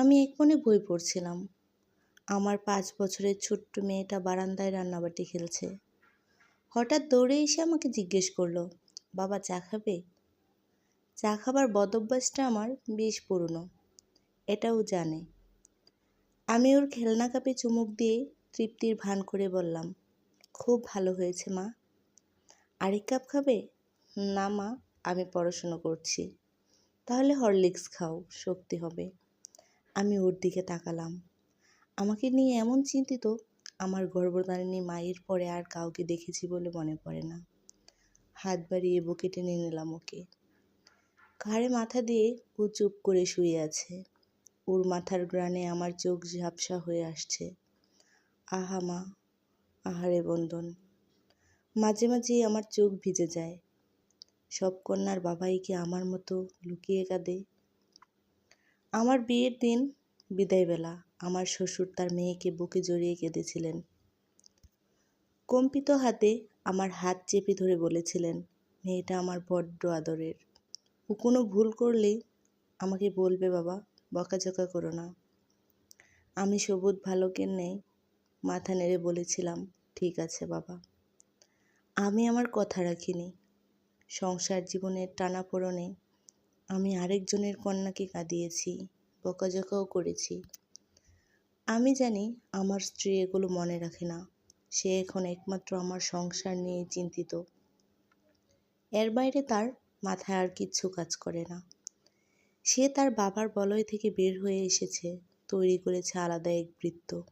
আমি এক মনে বই পড়ছিলাম। আমার পাঁচ বছরের ছোট্ট মেয়েটা বারান্দায় রান্নাবাটি খেলছে। হঠাৎ দৌড়ে এসে আমাকে জিজ্ঞেস করল, বাবা, চা খাবে? চা খাবার বদভ্যাসটা আমার বেশ পুরনো, এটাও জানে। আমি ওর খেলনা কাপে চুমুক দিয়ে তৃপ্তির ভান করে বললাম, খুব ভালো হয়েছে, মা। আরেক কাপ খাবে? না, মা, আমি পড়াশুনো করছি। তাহলে হরলিক্স খাও, শক্তি হবে। আমি ওর দিকে তাকালাম। আমাকে নিয়ে এমন চিন্তিত, আমার গর্ভধারিণী মায়ের পরে আর কাউকে দেখেছি বলে মনে পড়ে না। হাত বাড়িয়ে বুকে টেনে নিলাম ওকে। ঘাড়ে মাথা দিয়ে ও চুপ করে শুয়ে আছে। ওর মাথার গ্রানে আমার চোখ ঝাপসা হয়ে আসছে। আহা মা, আহারে বন্ধন। মাঝে মাঝেই আমার চোখ ভিজে যায়। সব কন্যার বাবাই কি আমার মতো লুকিয়ে কাঁদে? আমার বিয়ের দিন বিদায়বেলা আমার শ্বশুর তার মেয়েকে বুকে জড়িয়ে কেঁদেছিলেন। কম্পিত হাতে আমার হাত চেপে ধরে বলেছিলেন, মেয়েটা আমার বড্ড আদরের। ও কোনো ভুল করলেই আমাকে বলবে বাবা, বকাঝকা করো না। আমি সবুজ ভালকের নেই মাথা নেড়ে বলেছিলাম, ঠিক আছে বাবা। আমি আমার কথা রাখিনি। সংসার জীবনের টানাপোড়নে আমি আরেকজনের কন্যাকে কাঁদিয়েছি, বকাঝকাও করেছি। আমি জানি আমার স্ত্রী এগুলো মনে রাখে না। সে এখন একমাত্র আমার সংসার নিয়ে চিন্তিত। এর বাইরে তার মাথায় আর কিচ্ছু কাজ করে না। সে তার বাবার বলয় থেকে বের হয়ে এসেছে, তৈরি করেছে আলাদা এক বৃত্ত।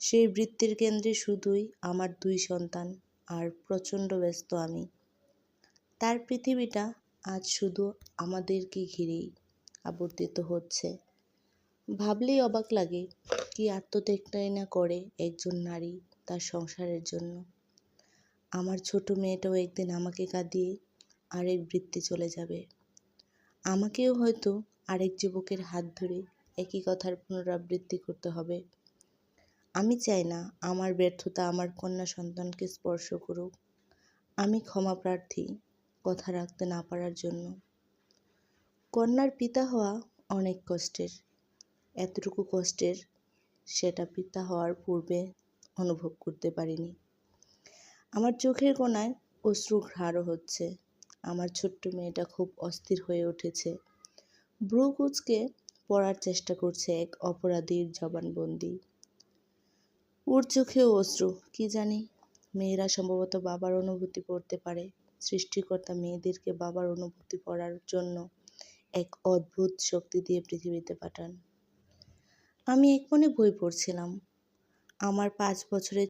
সেই বৃত্তের কেন্দ্রে শুধুই আমার দুই সন্তান, আর প্রচণ্ড ব্যস্ত আমি। তার পৃথিবীটা আজ শুধু আমাদেরকে ঘিরেই আবর্তিত হচ্ছে। ভাবলেই অবাক লাগে কি আত্মত্যাগটাই না করে একজন নারী তার সংসারের জন্য। আমার ছোট মেয়েটাও একদিন আমাকে কাঁদিয়ে আরেক বৃত্তে চলে যাবে। আমাকেও হয়তো আরেক যুবকের হাত ধরে একই কথার পুনরাবৃত্তি করতে হবে। আমি চাই না আমার ব্যর্থতা আমার কন্যা সন্তানকে স্পর্শ করুক। আমি ক্ষমা প্রার্থী কথা রাখতে না পারার জন্য। কন্যার পিতা হওয়া অনেক কষ্টের। এতটুকু কষ্টের সেটা পিতা হওয়ার পূর্বে অনুভব করতে পারিনি। আমার চোখের কোনায় অশ্রু ঘ্রাড়ও হচ্ছে। আমার ছোট্ট মেয়েটা খুব অস্থির হয়ে উঠেছে। ব্রু কুচকে পড়ার চেষ্টা করছে এক অপরাধীর জবানবন্দি। ওর চোখেও অশ্রু, কি জানি। মেয়েরা সম্ভবত বাবার অনুভূতি পড়তে পারে। সৃষ্টিকর্তা মেয়েদেরকে বাবার অনুভূতি পড়ার জন্য এক অদ্ভুত শক্তি দিয়ে পৃথিবীতে পাঠান। আমি এক মনে বই পড়ছিলাম। আমার পাঁচ বছরের